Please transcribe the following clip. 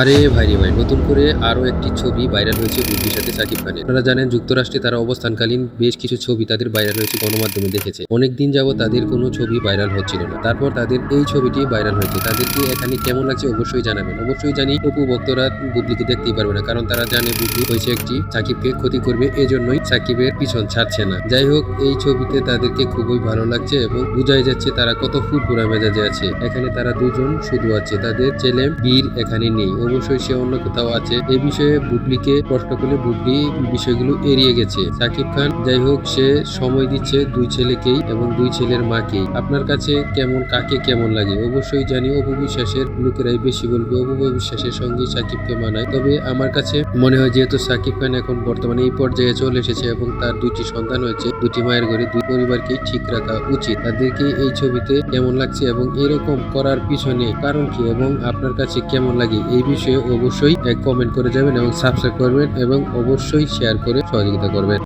আরে ভাই রে ভাই, নতুন করে আরও একটি ছবি ভাইরাল হয়েছে বুবলির সাথে সাকিব খানের। আপনারা জানেন যুক্তরাষ্ট্রে তারা অবস্থানকালীন বেশ কিছু ছবি তাদের ভাইরাল হয়েছে গণমাধ্যমে দেখেছে। অনেকদিন যাবত তাদের কোনো ছবি ভাইরাল হচ্ছিল না। তারপর তাদের এই ছবিটি ভাইরাল হয়েছে। তাদেরকে এখানে কেমন লাগছে অবশ্যই জানাবেন। অবশ্যই জানি অপু ভক্তরা বুবলিকে দেখতেই পারবে না, কারণ তারা জানে বুবলি হয়েছে একটি সাকিবকে ক্ষতি করবে, এজন্যই সাকিবের পিছন ছাড়ছে না। যাই হোক, এই ছবিতে তাদেরকে খুবই ভালো লাগছে এবং বোঝাই যাচ্ছে তারা কত ফুটপুরা মেজাজে আছে। এখানে তারা দুজন শুধু আছে, তাদের ছেলে বীর এখানে নেই। অবশ্যই সে অন্য কোথাও আছে। এই বিষয়ে বুবলিকে প্রশ্ন করলে বুবলি বিষয়গুলো এড়িয়ে গেছে। সাকিব খান, যাই হোক, সে সময় দিচ্ছে দুই ছেলেকেই এবং দুই ছেলের মাকেই। আপনার কাছে কেমন, কাকে কেমন লাগে? অবশ্যই জানি, অপু বিশ্বাসের লোকেরাই বেশি বলবে। অপু বিশ্বাসের সঙ্গে সাকিবকে মানায়। তবে আমার কাছে মনে হয়, যেহেতু সাকিব খান এখন বর্তমানে এই পর্যায়ে চলে এসেছে এবং তার দুইটি সন্তান হয়েছে, দুটি মায়ের ঘরে দুই পরিবারকে ঠিক রাখা উচিত। তাদেরকে এই ছবিতে কেমন লাগছে এবং এরকম করার পিছনে কারণ কি এবং আপনার কাছে কেমন লাগে? এই বিষয়ে অবশ্যই কমেন্ট করে যাবেন এবং সাবস্ক্রাইব করবেন এবং অবশ্যই শেয়ার করে সহযোগিতা করবেন।